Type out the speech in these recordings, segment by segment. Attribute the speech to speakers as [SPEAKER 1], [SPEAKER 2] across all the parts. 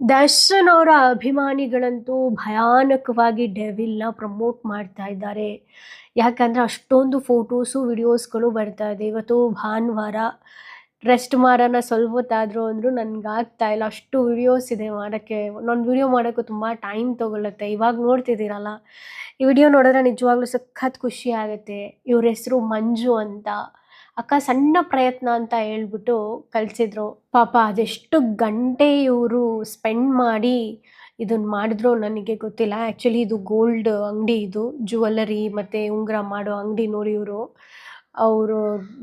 [SPEAKER 1] ದರ್ಶನ್ ಅವರ ಅಭಿಮಾನಿಗಳಂತೂ ಭಯಾನಕವಾಗಿ ಡೆವಿಲ್ನ ಪ್ರಮೋಟ್ ಮಾಡ್ತಾ ಇದ್ದಾರೆ. ಯಾಕಂದರೆ ಅಷ್ಟೊಂದು ಫೋಟೋಸು, ವಿಡಿಯೋಸ್ಗಳು ಬರ್ತಾ ಇದೆ. ಇವತ್ತು ಭಾನುವಾರ ರೆಸ್ಟ್ ಮಾಡೋಣ ಸ್ವಲ್ಪ ಹೊತ್ತಾದರೂ ಅಂದರೂ ನನಗಾಗ್ತಾ ಇಲ್ಲ. ಅಷ್ಟು ವಿಡಿಯೋಸ್ ಇದೆ ಮಾಡೋಕ್ಕೆ. ಒಂದೊಂದು ವಿಡಿಯೋ ಮಾಡೋಕ್ಕೂ ತುಂಬ ಟೈಮ್ ತೊಗೊಳುತ್ತೆ. ಇವಾಗ ನೋಡ್ತಿದ್ದೀರಲ್ಲ, ಈ ವಿಡಿಯೋ ನೋಡಿದ್ರೆ ನಿಜವಾಗ್ಲೂ ಸಖತ್ ಖುಷಿ ಆಗುತ್ತೆ. ಇವ್ರ ಹೆಸರು ಮಂಜು ಅಂತ. ಅಕ್ಕ ಸಣ್ಣ ಪ್ರಯತ್ನ ಅಂತ ಹೇಳ್ಬಿಟ್ಟು ಕಳಿಸಿದ್ರು. ಪಾಪ ಅದೆಷ್ಟು ಗಂಟೆ ಇವರು ಸ್ಪೆಂಡ್ ಮಾಡಿ ಇದನ್ನ ಮಾಡಿದ್ರು ನನಗೆ ಗೊತ್ತಿಲ್ಲ. ಆ್ಯಕ್ಚುಲಿ ಇದು ಗೋಲ್ಡ್ ಅಂಗಡಿ ಇದು, ಜುವೆಲ್ಲರಿ ಮತ್ತು ಉಂಗುರ ಮಾಡೋ ಅಂಗಡಿ ನೋಡಿ ಇವರು. ಅವರು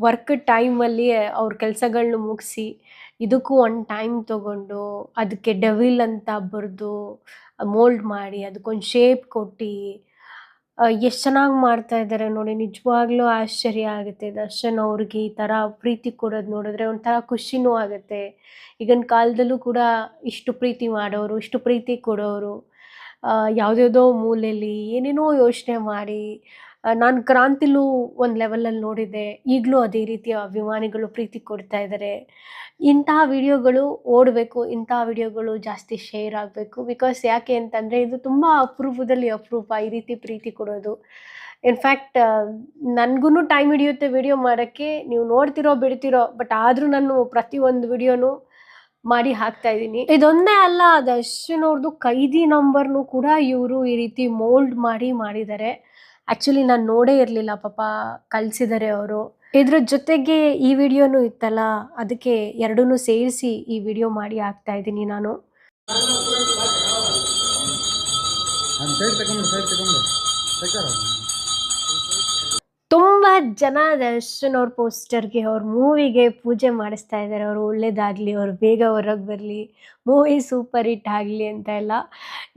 [SPEAKER 1] ವರ್ಕ್ ಟೈಮಲ್ಲಿ ಅವ್ರ ಕೆಲಸಗಳನ್ನ ಮುಗಿಸಿ ಇದಕ್ಕೂ ಒಂದು ಟೈಮ್ ತಗೊಂಡು ಅದಕ್ಕೆ ಡೆವಿಲ್ ಅಂತ ಬರೆದು ಮೋಲ್ಡ್ ಮಾಡಿ ಅದಕ್ಕೊಂದು ಶೇಪ್ ಕೊಟ್ಟು ಎಷ್ಟು ಚೆನ್ನಾಗಿ ಮಾಡ್ತಾ ಇದ್ದಾರೆ ನೋಡಿ, ನಿಜವಾಗ್ಲೂ ಆಶ್ಚರ್ಯ ಆಗುತ್ತೆ ದರ್ಶನ್ ಅವ್ರಿಗೆ ಈ ಥರ ಪ್ರೀತಿ ಕೊಡೋದು ನೋಡಿದ್ರೆ ಒಂಥರ ಖುಷಿನೂ ಆಗುತ್ತೆ. ಈಗಿನ ಕಾಲದಲ್ಲೂ ಕೂಡ ಇಷ್ಟು ಪ್ರೀತಿ ಮಾಡೋರು, ಇಷ್ಟು ಪ್ರೀತಿ ಕೊಡೋರು ಯಾವುದ್ಯಾವುದೋ ಮೂಲೆಯಲ್ಲಿ ಏನೇನೋ ಯೋಚನೆ ಮಾಡಿ ನಾನು ಕ್ರಾಂತಿಲೂ ಒಂದು ಲೆವೆಲಲ್ಲಿ ನೋಡಿದೆ ಈಗಲೂ ಅದೇ ರೀತಿಯ ಅಭಿಮಾನಿಗಳು ಪ್ರೀತಿ ಕೊಡ್ತಾ ಇದ್ದಾರೆ ಇಂತಹ ವಿಡಿಯೋಗಳು ಓಡಬೇಕು, ಇಂತಹ ವಿಡಿಯೋಗಳು ಜಾಸ್ತಿ ಶೇರ್ ಆಗಬೇಕು. ಬಿಕಾಸ್ ಯಾಕೆ ಅಂತಂದರೆ ಇದು ತುಂಬ ಅಪರೂಪದಲ್ಲಿ ಅಪರೂಪ, ಈ ರೀತಿ ಪ್ರೀತಿ ಕೊಡೋದು. ಇನ್ಫ್ಯಾಕ್ಟ್ ನನಗೂ ಟೈಮ್ ಹಿಡಿಯುತ್ತೆ ವಿಡಿಯೋ ಮಾಡೋಕ್ಕೆ. ನೀವು ನೋಡ್ತಿರೋ, ಬಿಡ್ತಿರೋ ಬಟ್ ಆದರೂ ನಾನು ಪ್ರತಿಯೊಂದು ವಿಡಿಯೋನು ಮಾಡಿ ಹಾಕ್ತಾ ಇದ್ದೀನಿ. ಇದೊಂದೇ ಅಲ್ಲ ದರ್ಶನ್ ಅವ್ರದ್ದು ಕೈದಿ ನಂಬರ್ನು ಕೂಡ ಇವರು ಈ ರೀತಿ ಮೋಲ್ಡ್ ಮಾಡಿ ಮಾಡಿದ್ದಾರೆ. ಆ್ಯಕ್ಚುಲಿ ನಾನು ನೋಡೇ ಇರಲಿಲ್ಲ ಪಾಪ ಕಳಿಸಿದ್ದಾರೆ ಅವರು. ಇದ್ರ ಜೊತೆಗೆ ಈ ವಿಡಿಯೋನು ಇತ್ತಲ್ಲ ಅದಕ್ಕೆ ಎರಡೂ ಸೇರಿಸಿ ಈ ವಿಡಿಯೋ ಮಾಡಿ ಹಾಕ್ತಾ ಇದ್ದೀನಿ ನಾನು. ತುಂಬ ಜನ ದರ್ಶನ್ ಅವ್ರ ಪೋಸ್ಟರ್ಗೆ ಅವ್ರ ಮೂವಿಗೆ ಪೂಜೆ ಮಾಡಿಸ್ತಾ ಇದ್ದಾರೆ ಅವರು ಒಳ್ಳೇದಾಗಲಿ, ಅವ್ರು ಬೇಗ ಹೊರಗೆ ಬರಲಿ, ಮೂವಿ ಸೂಪರ್ ಹಿಟ್ ಆಗಲಿ ಅಂತ ಎಲ್ಲ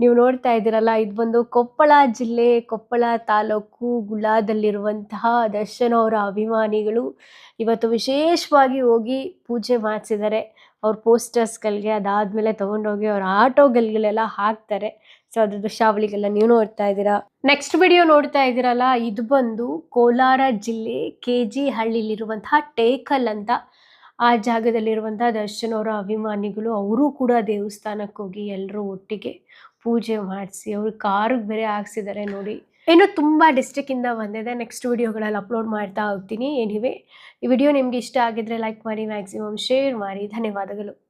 [SPEAKER 1] ನೀವು ನೋಡ್ತಾ ಇದ್ದೀರಲ್ಲ, ಇದು ಬಂದು ಕೊಪ್ಪಳ ಜಿಲ್ಲೆ, ಕೊಪ್ಪಳ ತಾಲೂಕು ಗುಲಾದಲ್ಲಿರುವಂತಹ ದರ್ಶನ್ ಅವರ ಅಭಿಮಾನಿಗಳು ಇವತ್ತು ವಿಶೇಷವಾಗಿ ಹೋಗಿ ಪೂಜೆ ಮಾಡಿಸಿದ್ದಾರೆ. ಅವ್ರ ಪೋಸ್ಟರ್ಸ್ಗಳಿಗೆ ಅದಾದಮೇಲೆ ತಗೊಂಡೋಗಿ ಅವ್ರ ಆಟೋಗಳಿಗೆಲ್ಲ ಹಾಕ್ತಾರೆ. ಸೊ ಅದ್ರ ದೃಶ್ಯಾವಳಿಗೆಲ್ಲ ನೀವು ನೋಡ್ತಾ ಇದ್ದೀರಾ? ನೆಕ್ಸ್ಟ್ ವಿಡಿಯೋ ನೋಡ್ತಾ ಇದ್ದೀರಲ್ಲ, ಇದು ಬಂದು ಕೋಲಾರ ಜಿಲ್ಲೆ ಕೆ ಜಿ ಹಳ್ಳಿಲಿರುವಂತಹ ಟೇಕಲ್ ಅಂತ ಆ ಜಾಗದಲ್ಲಿರುವಂತಹ ದರ್ಶನ್ ಅವರ ಅಭಿಮಾನಿಗಳು, ಅವರು ಕೂಡ ದೇವಸ್ಥಾನಕ್ಕೆ ಹೋಗಿ ಎಲ್ಲರೂ ಒಟ್ಟಿಗೆ ಪೂಜೆ ಮಾಡಿಸಿ, ಅವ್ರ ಕಾರಿಗೆ ಬೇರೆ ಹಾಕ್ಸಿದ್ದಾರೆ ನೋಡಿ. ಇನ್ನು ತುಂಬ ಡಿಸ್ಟ್ರಿಕ್ಕಿಂದ ಬಂದಿದೆ. ನೆಕ್ಸ್ಟ್ ವೀಡಿಯೋಗಳಲ್ಲಿ ಅಪ್ಲೋಡ್ ಮಾಡ್ತಾ ಹೋಗ್ತೀನಿ. ಏನಿವೆ ಈ ವಿಡಿಯೋ ನಿಮಗೆ ಇಷ್ಟ ಆಗಿದ್ರೆ ಲೈಕ್ ಮಾಡಿ ಮ್ಯಾಕ್ಸಿಮಮ್ ಶೇರ್ ಮಾಡಿ. ಧನ್ಯವಾದಗಳು.